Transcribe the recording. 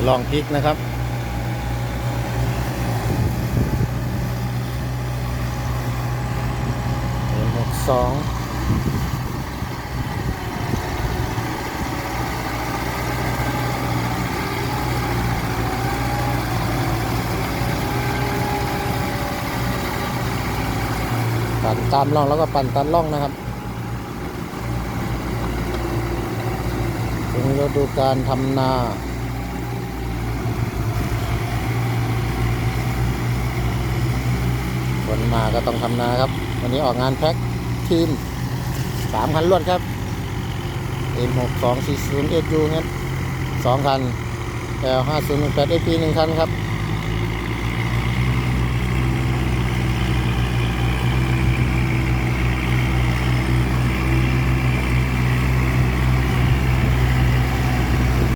ยวลองพลิกนะครับเอ็มหกสองปั่นตามร่องแล้วก็ปั่นตามร่องนะครับถึงฤดูการทำนา นมาก็ต้องทำนาครับ วันนี้ออกงานแพ็คทีมสามคันรวดครับ M6240 SU ครับสองคัน L5018 AP หนึ่งคันครับ